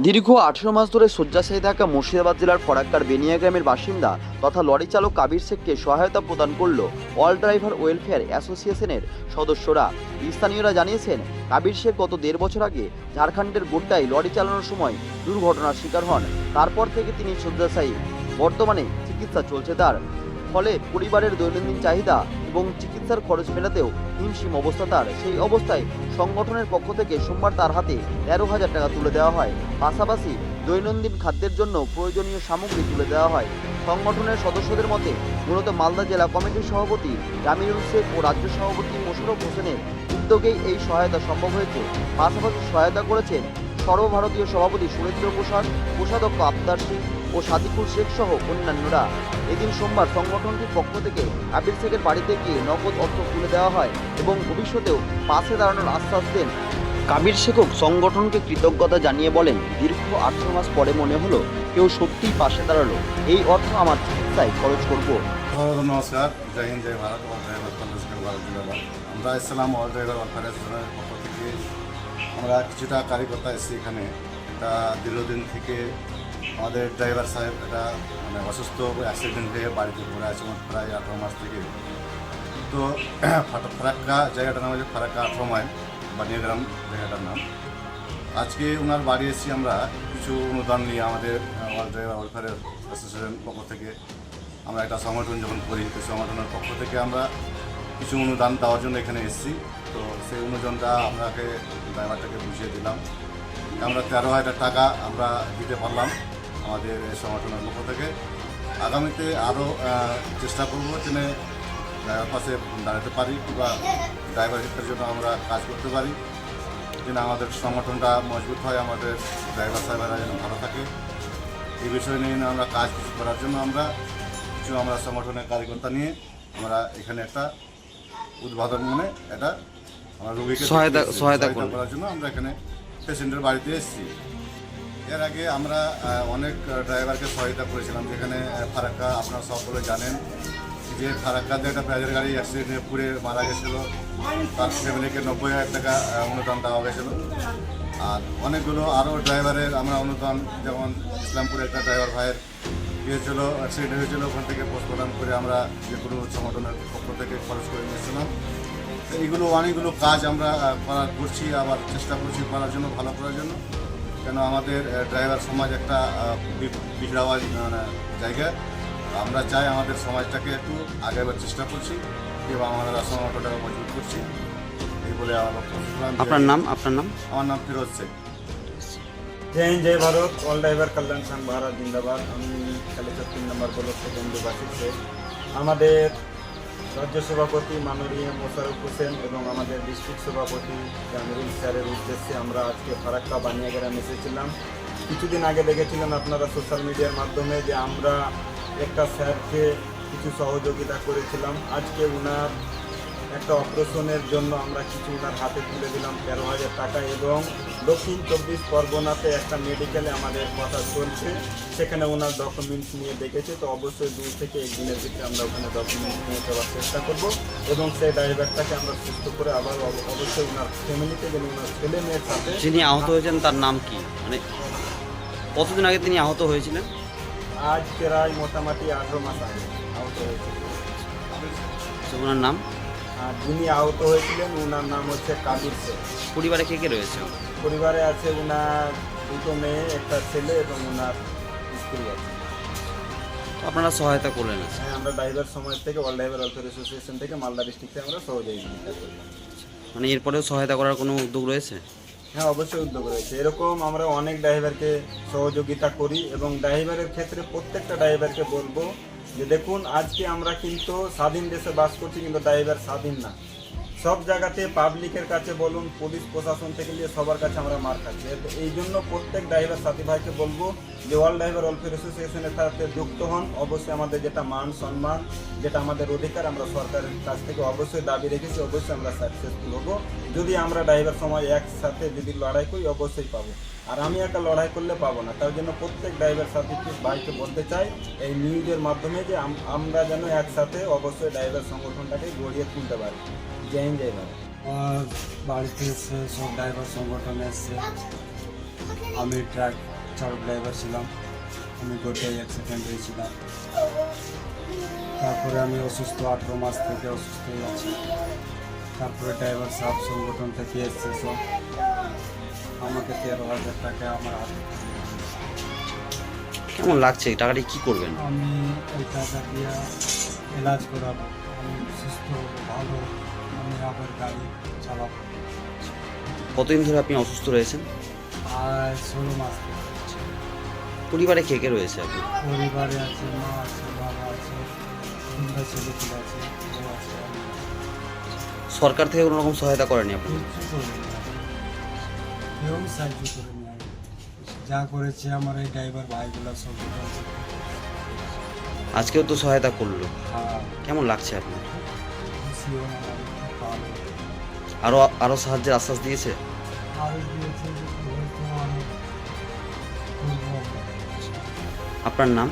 দীর্ঘ আঠেরো মাস ধরে শয্যাশায়ী থাকা মুর্শিদাবাদ জেলার ফরাক্কার বেনিয়া গ্রামের বাসিন্দা তথা লরি চালক কাবির শেখকে সহায়তা প্রদান করল অল ড্রাইভার ওয়েলফেয়ার অ্যাসোসিয়েশনের সদস্যরা। স্থানীয়রা জানিয়েছেন, কাবির শেখ গত দেড় বছর আগে ঝাড়খণ্ডের গোড্ডায় লরি চালানোর সময় দুর্ঘটনার শিকার হন। তারপর থেকে তিনি শয্যাশায়ী। বর্তমানে চিকিৎসা চলছে তার। ফলে পরিবারের দৈনন্দিন চাহিদা এবং চিকিৎসার খরচ মেটাতেও হিমশিম অবস্থা তার। সেই অবস্থায় সংগঠনের পক্ষ থেকে সোমবার তার হাতে তেরো হাজার টাকা তুলে দেওয়া হয়। পাশাপাশি দৈনন্দিন খাদ্যের জন্য প্রয়োজনীয় সামগ্রী তুলে দেওয়া হয়। সংগঠনের সদস্যদের মতে, মূলত মালদা জেলা কমিটির সভাপতি জামিরুল শেখ ও রাজ্য সভাপতি মোশারফ হোসেনের উদ্যোগেই এই সহায়তা সম্ভব হয়েছে। পাশাপাশি সহায়তা করেছেন সর্বভারতীয় সভাপতি সুরেন্দ্র প্রসাদ, কোষাধ্যক্ষ আবদার সিং ও সাদিকুল শেখ সহ অন্যান্যরা। এদিন সোমবার সংগঠনটির পক্ষ থেকে আবির শেখের বাড়িতে গিয়ে নগদ অর্থ তুলে দেওয়া হয় এবং ভবিষ্যতেও পাশে দাঁড়ানোর আশ্বাস দেন। কাবির শেখক সংগঠনকে কৃতজ্ঞতা জানিয়ে বলেন, দীর্ঘ আঠারো মাস পরে মনে হলো কেউ সত্যিই পাশে দাঁড়াল। এই অর্থ আমার চিকিৎসায় খরচ করব। নমস্কার। জয় হিন্দ, জয় ভারত। আমরা ইসলাম অল ড্রাইভার পক্ষ থেকে। আমরা কিছুটা কার্যকর্তা এসেছি এখানে। এটা দীর্ঘদিন থেকে আমাদের ড্রাইভার সাহেব এটা মানে অসুস্থ অ্যাক্সিডেন্ট হয়ে বাড়িতে ঘুরে আছে প্রায় আঠারো মাস থেকে। তো ফারাক্কা, জায়গাটার নাম হচ্ছে ফারাক্কা আঠারো মাইল বানিয়াগ্রাম জায়গাটার নাম। আজকে ওনার বাড়ি এসেছি আমরা কিছু অনুদান নিয়ে আমাদের অল ড্রাইভার ওয়েলফেয়ার অ্যাসোসিয়েশন পক্ষ থেকে। আমরা একটা সংগঠন যখন করি, তো সংগঠনের পক্ষ থেকে আমরা কিছু অনুদান দেওয়ার জন্য এখানে এসেছি। তো সেই অনুদানটা আমরাকে ড্রাইভারটাকে বুঝিয়ে দিলাম। আমরা তেরো হাজার টাকা আমরা দিতে পারলাম আমাদের সংগঠনের পক্ষ থেকে। আগামীতে আরও চেষ্টা করব যেন ড্রাইভার পাশে দাঁড়াতে পারি কিংবা ড্রাইভার হিসেবের জন্য আমরা কাজ করতে পারি। যেন আমাদের সংগঠনটা মজবুত হয় আমাদের ড্রাইভার সাহেবেরা যেন ভালো থাকে। এই বিষয় নিয়ে আমরা কাজ কিছু করার জন্য আমরা কিছু আমরা সংগঠনের কার্যকর্তা নিয়ে আমরা এখানে একটা উদ্বোধন মনে এটা আমরা রোগীকে সহায়তা- সহায়তা। করার জন্য আমরা এখানে পেশেন্টের বাড়িতে এসেছি। এর আগে আমরা অনেক ড্রাইভারকে সহায়তা করেছিলাম, যেখানে ফারাক্কা আপনারা সকলে জানেন যে ফারাক্কাতে একটা প্যাজের গাড়ি অ্যাক্সিডেন্টে পুড়ে মারা গেছিল। তার ফ্যামিলিকে নব্বই হাজার টাকা অনুদান দেওয়া গেছিল আর অনেকগুলো আরও ড্রাইভারের আমরা অনুদান, যেমন ইসলামপুরে একটা ড্রাইভার ভাইয়ের গিয়েছিল অ্যাক্সিডেন্ট হয়েছিল, ওখান থেকে পোস্টমর্টম করে আমরা যে কোনো সংগঠনের পক্ষ থেকে খরচ করে নিয়েছিলাম। তো এইগুলো অনেকগুলো কাজ আমরা করার করছি আবার চেষ্টা করছি করার জন্য ভালো করার জন্য। কেন আমাদের ড্রাইভার সমাজ একটা বিগড়াওয়া মানে জায়গা। আমরা চাই আমাদের সমাজটাকে একটু আগাবার চেষ্টা করছি এবং আমরা সংগঠনটাকে মজবুত করছি। এই বলে আপনার নাম আপনার নাম? আমার নাম ফিরোজ শেখ। জয় হিন্দ জয় ভারত। অল ড্রাইভার কল্যাণ সংঘ ভারত জিন্দাবাদ। আমি কালেচার তিন নম্বর ব্লক থেকে বাসিক আমাদের রাজ্য সভাপতি মাননীয় মোশারফ হোসেন এবং আমাদের ডিস্ট্রিক্ট সভাপতি জামিরুল স্যারের উদ্দেশ্যে আমরা আজকে ফারাক্কা বানিয়াগ্রাম এসেছিলাম। কিছুদিন আগে দেখেছিলেন আপনারা সোশ্যাল মিডিয়ার মাধ্যমে যে আমরা একটা স্যারকে কিছু সহযোগিতা করেছিলাম। আজকে উনার একটা অপারেশনের জন্য আমরা কিছু ওনার হাতে তুলে দিলাম তেরো হাজার টাকা এবং দক্ষিণ চব্বিশ পরগনাতে একটা মেডিকেলে আমাদের কথা চলছে। সেখানে ওনার ডকুমেন্টস নিয়ে দেখেছে তো অবশ্যই দু থেকে একদিনের ভিতরে আমরা ওখানে ডকুমেন্টস নিয়ে যাওয়ার চেষ্টা করব এবং সেই ড্রাইভারটাকে আমরা সুস্থ করে আবার অবশ্যই ওনার ফ্যামিলিতে যেন ওনার ছেলে মেয়ের সাথে যিনি আহত হয়েছেন তার নাম কি? মানে কতদিন আগে তিনি আহত হয়েছিলেন? আজ প্রায় মোটামুটি আঠেরো মাস আগে আহত হয়েছে। ওনার নাম? আর যিনি আহত হয়েছিলেন ওনার নাম হচ্ছে কাবির শেখ পরিবারে কে কে রয়েছে? পরিবারে আছে ওনার দুটো মেয়ে একটা ছেলে এবং ওনার স্ত্রী আছে। আপনারা সহায়তা করলেন হ্যাঁ আমরা ড্রাইভার সমাজ থেকে অল ড্রাইভার ওয়েলফেয়ার অ্যাসোসিয়েশন থেকে মালদা ডিস্ট্রিক্টে আমরা সহযোগিতা করি। মানে এরপরেও সহায়তা করার কোনো উদ্যোগ রয়েছে? হ্যাঁ অবশ্যই উদ্যোগ রয়েছে। এরকম আমরা অনেক ড্রাইভারকে সহযোগিতা করি এবং ড্রাইভারের ক্ষেত্রে প্রত্যেকটা ড্রাইভারকে বলব যে দেখুন আজকে আমরা কিন্তু স্বাধীন দেশে বাস করছি কিন্তু ড্রাইভার স্বাধীন না। সব জায়গাতে পাবলিকের কাছে বলুন, পুলিশ প্রশাসন থেকে নিয়ে সবার কাছে আমরা মার খাচ্ছি। এই জন্য প্রত্যেক ড্রাইভার সাথী ভাইকে বলব, যে অল ড্রাইভার ওয়েলফেয়ার অ্যাসোসিয়েশনের সাথে যুক্ত হন। অবশ্যই আমাদের যেটা মান সম্মান, যেটা আমাদের অধিকার, আমরা সরকারের কাছ থেকে অবশ্যই দাবি রেখেছি, অবশ্যই আমরা সাকসেসফুল হব। যদি আমরা ড্রাইভার সময় একসাথে যদি লড়াই করি, অবশ্যই পাবো। আর আমি একটা লড়াই করলে পাবো না। তার জন্য প্রত্যেক ড্রাইভার সাথীকে ভাইকে বলতে চাই, এই নিউজের মাধ্যমে যে আমরা যেন একসাথে অবশ্যই ড্রাইভার সংগঠনটাকে গড়িয়ে তুলতে পারি। জয় হিন্দ জয় বাড়িতে এসছে সব ড্রাইভার সংগঠন এসছে। আমি ট্রাক চালক ড্রাইভার ছিলাম। আমি গোটাই অ্যাক্সিডেন্ট হয়েছিলাম। তারপরে আমি অসুস্থ আঠেরো মাস থেকে অসুস্থ হয়ে আছি। তারপরে ড্রাইভার সাহেব সংগঠন থেকে এসছে সব। আমাকে তেরো হাজার টাকা আমার হাতে কেমন লাগছে? এই টাকাটি কি করবেন? আমি এই টাকা দিয়ে এলাজ করাবো। আমি সুস্থ হব ভালো। আমি আবার গাড়ি চালাবো কতদিন ধরে আপনি অসুস্থ রয়েছেন? আর ষোলো মাস পরিবারে কে কে রয়েছে আপনি? পরিবারে আছে মা আছে বাবা আছে তিনটা ছেলেপুলে আছে বউ আছে আমি আছি। সরকার থেকে কোনো রকম সহায়তা করেনি আপনি কিচ্ছু করিনি। কেউ সাহায্য করেনি। যা করেছে আমার এই ড্রাইভার ভাইগুলা সব করেছে। আজকেও তো সহায়তা করল। হ্যাঁ। কেমন লাগছে আপনার? আরও আরও সাহায্যের আশ্বাস দিয়েছে? আপনার নাম?